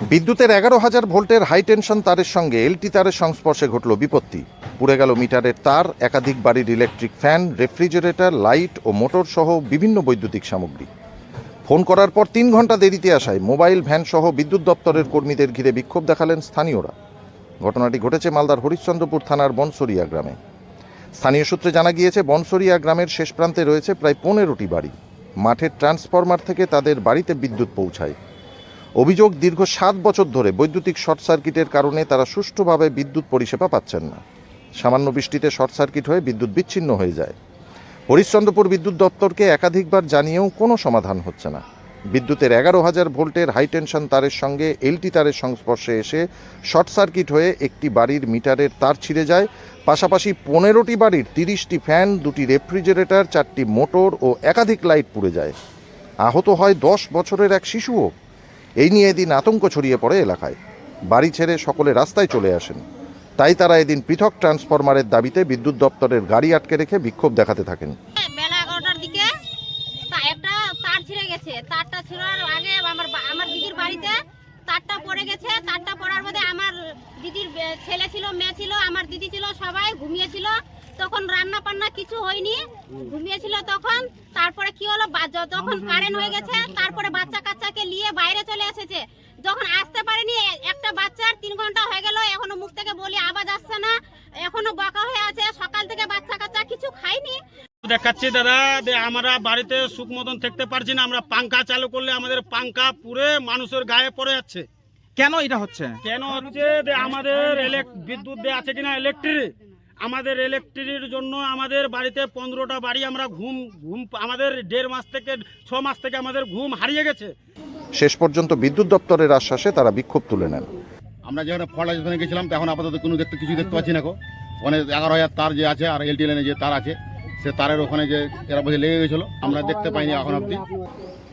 বিদ্যুতের এগারো হাজার ভোল্টের হাই টেনশন তারের সঙ্গে এলটি তারের সংস্পর্শে ঘটল বিপত্তি। পুড়ে গেল মিটারের তার, একাধিক বাড়ির ইলেকট্রিক ফ্যান, রেফ্রিজারেটর, লাইট ও মোটর সহ বিভিন্ন বৈদ্যুতিক সামগ্রী। ফোন করার পর তিন ঘণ্টা দেরিতে আসায় মোবাইল, ভ্যান সহ বিদ্যুৎ দপ্তরের কর্মীদের ঘিরে বিক্ষোভ দেখালেন স্থানীয়রা। ঘটনাটি ঘটেছে মালদার হরিশ্চন্দ্রপুর থানার বনসরিয়া গ্রামে। স্থানীয় সূত্রে জানা গিয়েছে, বনসরিয়া গ্রামের শেষ প্রান্তে রয়েছে প্রায় পনেরোটি বাড়ি। মাঠের ট্রান্সফরমার থেকে তাদের বাড়িতে বিদ্যুৎ পৌঁছায়। অভিযোগ দীর্ঘ সাত বছর ধরে বৈদ্যুতিক শর্ট সার্কিটের কারণে তারা সুষ্ঠুভাবে বিদ্যুৎ পরিষেবা পাচ্ছেন না। সামান্য বৃষ্টিতে শর্ট সার্কিট হয়ে বিদ্যুৎ বিচ্ছিন্ন হয়ে যায়। হরিশ্চন্দ্রপুর বিদ্যুৎ দপ্তরকে একাধিকবার জানিয়েও কোনো সমাধান হচ্ছে না। বিদ্যুতের এগারো হাজার ভোল্টের হাই টেনশন তারের সঙ্গে এলটি তারের সংস্পর্শে এসে শর্ট সার্কিট হয়ে একটি বাড়ির মিটারের তার ছিঁড়ে যায়। পাশাপাশি পনেরোটি বাড়ির তিরিশটি ফ্যান, দুটি রেফ্রিজারেটর, চারটি মোটর ও একাধিক লাইট পুড়ে যায়। আহত হয় দশ বছরের এক শিশুও। এই নিয়ে এদিন আতঙ্ক ছড়িয়ে পড়ে এলাকায়। বাড়ি ছেড়ে সকলে রাস্তায় চলে আসেন। তাই তারা এদিন পৃথক ট্রান্সফরমারের দাবিতে বিদ্যুৎ দপ্তরের গাড়ি আটকে রেখে বিক্ষোভ দেখাতে থাকেন। গেছে। তারটা ছিঁড়ার আমার দিদির বাড়িতে তারটা পড়ে গেছে। তারটা পড়ার আমার দিদির ছেলে ছিল, মেয়ে ছিল, আমার দিদি ছিল, সবাই ঘুমিয়েছিল। তখন রান্না বান্না কিছু হয়নি, ঘুমিয়েছিল তখন। তারপরে কি হলো? বা- য- কারেন্ট হয়ে গেছে, তারপরে বাচ্চা কাচ্চাকে নিয়ে বাইরে চলে এসেছে। যখন আসতে পারেনি একটা বাচ্চার তিন ঘণ্টা হয়ে গেল এখনও মুখ থেকে বলি আওয়াজ আসছে না এখনও বকা হয়ে আছে সকাল থেকে বাচ্চা কাচ্চা কিছু খায়নি। দেখাচ্ছি দাদা যে আমরা বাড়িতে সুখ মতন থাকতে পারছি না আমরা পাঙ্খা চালু করলে আমাদের পাঙ্খা পুরে মানুষের গায়ে পড়ে যাচ্ছে। কেন এটা হচ্ছে? কেন হচ্ছে? যে আমাদের elec- বিদ্যুৎ দেওয়া আছে কিনা ইলেকট্রিক আমাদের ইলেকট্রিকের জন্য আমাদের বাড়িতে পনেরোটা বাড়ি আমরা ঘুম ঘুম আমাদের দেড় মাস থেকে ছ মাস থেকে আমাদের ঘুম হারিয়ে গেছে। শেষ পর্যন্ত বিদ্যুৎ দপ্তরের আশ্বাসে তারা বিক্ষোভ তুলে নেন। আমরা যেখানে ফল ওখানে গেছিলাম তখন আপাতত কোনো দেখতে কিছু দেখতে পাচ্ছি না গো। ওখানে এগারো হাজার তার যে আছে আর এলটি লাইনে যে তার আছে সে তারের ওখানে যে এরা বসে লেগে গেছিল আমরা দেখতে পাইনি এখন অব্দি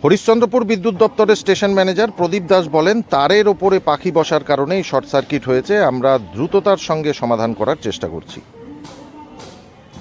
হরিশ্চন্দ্রপুর বিদ্যুৎ দপ্তরের স্টেশন ম্যানেজার প্রদীপ দাস বলেন তারের ওপরে পাখি বসার কারণেই শর্ট সার্কিট হয়েছে আমরা দ্রুততার সঙ্গে সমাধান করার চেষ্টা করছি।